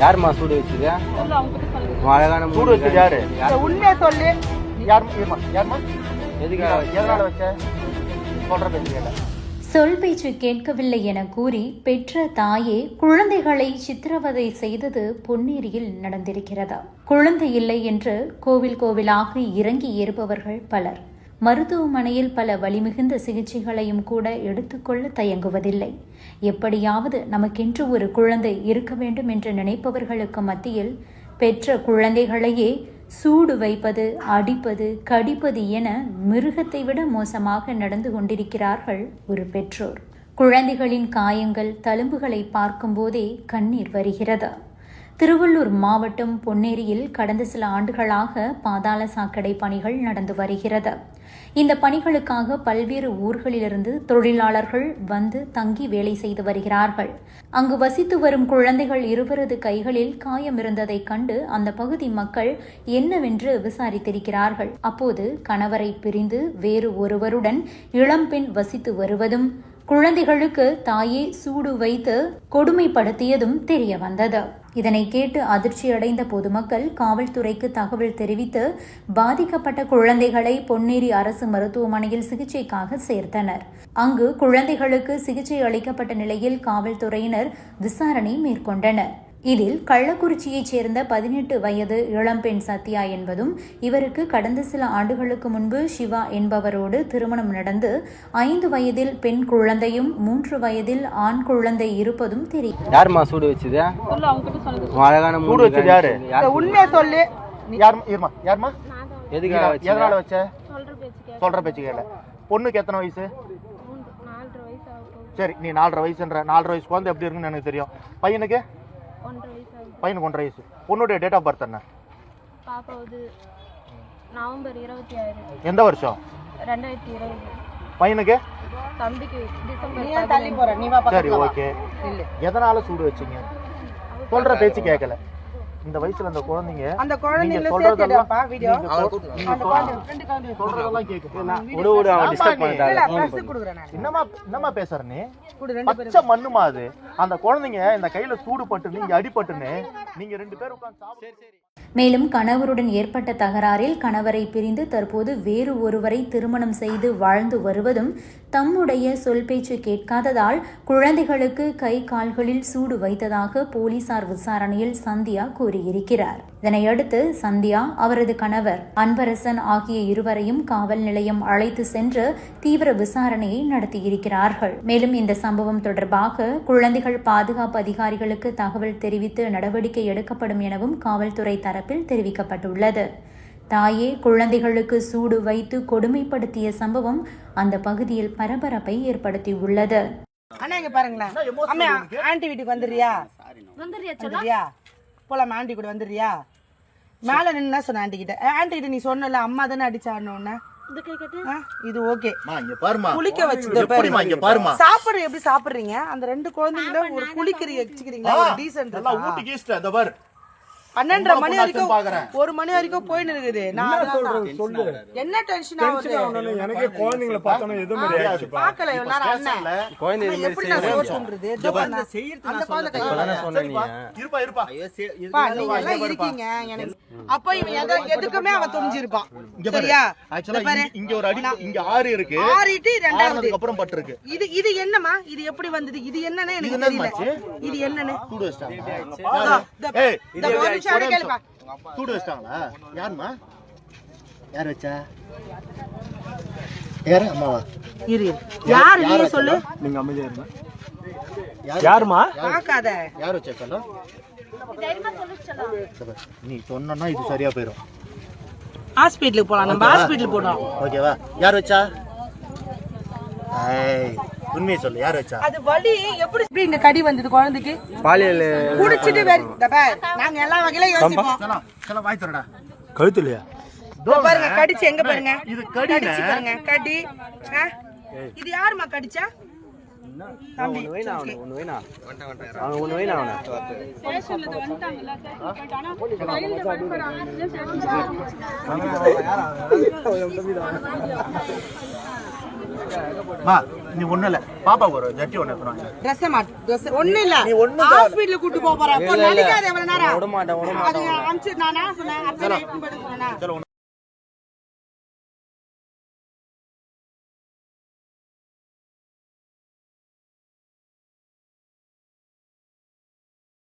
யாரும்மா சூடு வச்சுது? உன் அழகான சூடு வச்சது யாரு? உண்மையா சொல்லு. யார் யாருமா எதனால வச்ச? சொல்ற கேட்ட சொல் பேச்சு கேட்கவில்லை என கூறி பெற்ற தாயே குழந்தைகளை சித்திரவதை செய்தது பொன்னேரியில் நடந்திருக்கிறதா? குழந்தை இல்லை என்று கோவில் கோவிலாக இறங்கி ஏறுபவர்கள் பலர். மருத்துவமனையில் பல வலிமிகுந்த சிகிச்சைகளையும் கூட எடுத்துக்கொள்ள தயங்குவதில்லை. எப்படியாவது நமக்கென்று ஒரு குழந்தை இருக்க வேண்டும் என்று நினைப்பவர்களுக்கு மத்தியில் பெற்ற குழந்தைகளையே சூடு வைப்பது அடிப்பது கடிப்பது என மிருகத்தை விட மோசமாக நடந்து கொண்டிருக்கிறார்கள் ஒரு பெற்றோர். குழந்தைகளின் காயங்கள் தழும்புகளை பார்க்கும்போதே கண்ணீர் வருகிறது? திருவள்ளூர் மாவட்டம் பொன்னேரியில் கடந்த சில ஆண்டுகளாக பாதாள சாக்கடை பணிகள் நடந்து வருகிறது. இந்த பணிகளுக்காக பல்வேறு ஊர்களிலிருந்து தொழிலாளர்கள் வந்து தங்கி வேலை செய்து வருகிறார்கள். அங்கு வசித்து வரும் குழந்தைகள் இருவரது கைகளில் காயம் இருந்ததைக் கண்டு அந்த பகுதி மக்கள் என்னவென்று விசாரித்திருக்கிறார்கள். அப்போது கணவரை பிரிந்து வேறு ஒருவருடன் இளம்பெண் வசித்து வருவதும் குழந்தைகளுக்கு தாயே சூடு வைத்து கொடுமைப்படுத்தியதும் தெரிய வந்தது. இதனை கேட்டு அதிர்ச்சியடைந்த பொதுமக்கள் காவல்துறைக்கு தகவல் தெரிவித்து பாதிக்கப்பட்ட குழந்தைகளை பொன்னேரி அரசு மருத்துவமனையில் சிகிச்சைக்காக சேர்த்தனர். அங்கு குழந்தைகளுக்கு சிகிச்சை அளிக்கப்பட்ட நிலையில் காவல்துறையினர் விசாரணை மேற்கொண்டனர். இதில் கள்ளக்குறிச்சியைச் சேர்ந்த பதினெட்டு வயது இளம்பெண் சத்யா என்பதும் இவருக்கு கடந்த சில ஆண்டுகளுக்கு முன்பு சிவா என்பவரோடு திருமணம் நடந்து ஐந்து வயதில் பெண் குழந்தையும் மூன்று வயதில் ஆண் குழந்தை இருப்பதும் தெரியும். யாரும்மா சூடு வச்சுது? உன் அழகான சூடு வச்சது யாரு? உண்மையா சொல்லு. யாருமா எதுக்காக எதனால வச்ச? சொல்ற பேச்சு கேட்க சொல்ற பேச்சு கேட்ட பொண்ணுக்கு எத்தனை வயசு? மூன்று நாலரை வயசு ஆகும் சரி நீ நாலரை வயசுன்ற நாலரை வயசு குழந்தை எப்படி இருக்குன்னு எனக்கு தெரியும். பையனுக்கு? ஒன்றரை வயசு ஆகும் பையனுக்கு ஒன்றரை வயசு. பொண்ணுடைய டேட் ஆஃப் பர்த் என்ன? பாப்பா வந்து நவம்பர் இருபத்தி ஆறு. எந்த வருஷம்? ரெண்டாயிரத்தி இருபது. பையனுக்கு? தம்பிக்கு டிசம்பர். சரி ஓகே. எதனால சூடு வச்சீங்க? சொல்ற பேச்சு கேட்கல இந்த வயசுல அந்த குழந்தைங்க அந்த நீங்க குழந்தைங்கள சொல்றதெல்லாம் வீடியோ? சொல்றதெல்லாம் கேக்குது விடு அவன் டிஸ்டர்ப் நான். என்னமா என்னமா பேசுற நீ? கொடு ரெண்டு பச்சை மண்ணுமா அது? அந்த குழந்தைங்க இந்த கையில சூடு பட்டு நீங்க அடிபட்டுன்னு நீங்க ரெண்டு பேரும் உட்கார்ந்து சாப்பிடு. மேலும் கணவருடன் ஏற்பட்ட தகராறில் கணவரை பிரிந்து தற்போது வேறு ஒருவரை திருமணம் செய்து வாழ்ந்து வருவதும் தம்முடைய சொல் பேச்சு கேட்காததால் குழந்தைகளுக்கு கை கால்களில் சூடு வைத்ததாக போலீசார் விசாரணையில் சந்தியா கூறியிருக்கிறார். இதனையடுத்து சந்தியா அவரது கணவர் அன்பரசன் ஆகிய இருவரையும் காவல் நிலையம் அழைத்து சென்று தீவிர விசாரணையை நடத்தியிருக்கிறார்கள். மேலும் இந்த சம்பவம் தொடர்பாக குழந்தைகள் பாதுகாப்பு அதிகாரிகளுக்கு தகவல் தெரிவித்து நடவடிக்கை எடுக்கப்படும் எனவும் காவல்துறை தர தரப்பில் தெரிவிக்கப்பட்டுள்ளது. தாயே குழந்தைகளுக்கு சூடு வைத்து கொடுமைப்படுத்திய சம்பவம் அந்த பகுதியில் பரபரப்பை ஏற்படுத்தியுள்ளது. அண்ணா இங்க பாருங்களேன் அம்மா ஆண்டி வீட்டுக்கு வந்துடுறியா? வந்துடுறியா போலாம் ஆண்டி கூட வந்துடுறியா? மேல நின்னு சொன்ன ஆண்டி கிட்ட ஆண்டி கிட்ட நீ சொன்னல அம்மா தானே அடிச்சாடணும்னு இது ஓகே. இங்க பாருமா. குளிக்க வச்சது எப்படிமா இங்க பாருமா? சாப்பிடுற எப்படி சாப்பிடுறீங்க? அந்த ரெண்டு குழந்தைங்கள ஒரு குளிக்கிறீங்க வச்சுக்கிறீங்களா? ஒரு டீசென்ட் எல்லாம் ஊட்டிக்கு ஈஸ்ட் அந்த பாரு. பன்னெண்டரை மணி வரைக்கும் பாக்குறேன். ஒரு மணி வரைக்கும் போயின்னு இருக்குது நான் அதான் என்ன டென்ஷன் ஆகுது? எனக்கே குழந்தைங்களை பார்த்தோன்னா எதுவும் தெரியாது பாக்கல இவ்வளவு நேரம் அண்ணன். குழந்தை எப்படி நான் சோறு சொல்றது? இதோ பாருங்க. அந்த குழந்தை கை இப்பதானே சொன்ன நீ இருப்பா இருப்பா. அப்பா, நீங்க எல்லாம் இருக்கீங்க. எனக்கு அப்ப இவன் எத- எதுக்குமே அவன் துணிஞ்சிருப்பான். இங்க பாரு. சரியா? ஆக்சுவலா. இங்க ஒரு அடி இங்க ஆறு இருக்கு. ஆறிட்டு ரெண்டாவது அப்புறம் பட்டு இருக்கு. இது இது என்னமா இது எப்படி வந்தது? இது என்னன்னு இது எனக்கு தெரியல? இது என்னன்னு? சூடு கேளுப்பா. வச்சிட்டாங்களா? யாருமா யார் வச்சா? யாரு? அம்மாவா? இரு. யாரு நீ சொல்லு. நீங்க அமைதியா இருங்க. யாரு யாருமா பாக்காத யார் வச்சா சொல்லும்? நீ சொன்னா இது சரியா போயிடும் ஹாஸ்பிட்டலுக்கு போலாம். நம்ம ஹாஸ்பிட்டல் போனோம் ஓகேவா? யார் வச்சா? ஏய். உண்மையை சொல்லு யார் வச்சா? அது வலி எப்படி எப்படி இந்த கடி வந்தது குழந்தைக்கு? பாலியல். குடிச்சிட்டு வேற இந்த பாரு, நாங்க எல்லா வகையிலும் யோசிப்போம். சலாம் சலாம் வாய் தரடா கழுத்துலையா பாருங்க கடிச்சு எங்க பாருங்க? இது. கடிச்சு பாருங்க கடி? இது யாருமா கடிச்சா? அவனை மா நீ ஒண்ணும் இல்ல. பாப்பா ஒரு ஜட்டி ஒண்ணு எடுத்துட்டு வாங்க. ட்ரெஸ் மாட்டு ட்ரெஸ் ஒண்ணு இல்ல. நீ ஒண்ணும் ஹாஸ்பிடல்ல கூட்டி போறேன் அப்போ நடிக்காத எவ்வளவு நேரம் விட மாட்டேன் விட மாட்டேன். அதுங்க அனுப்பிச்சு நான் சொன்னேன். அப்ப சொன்னேனா?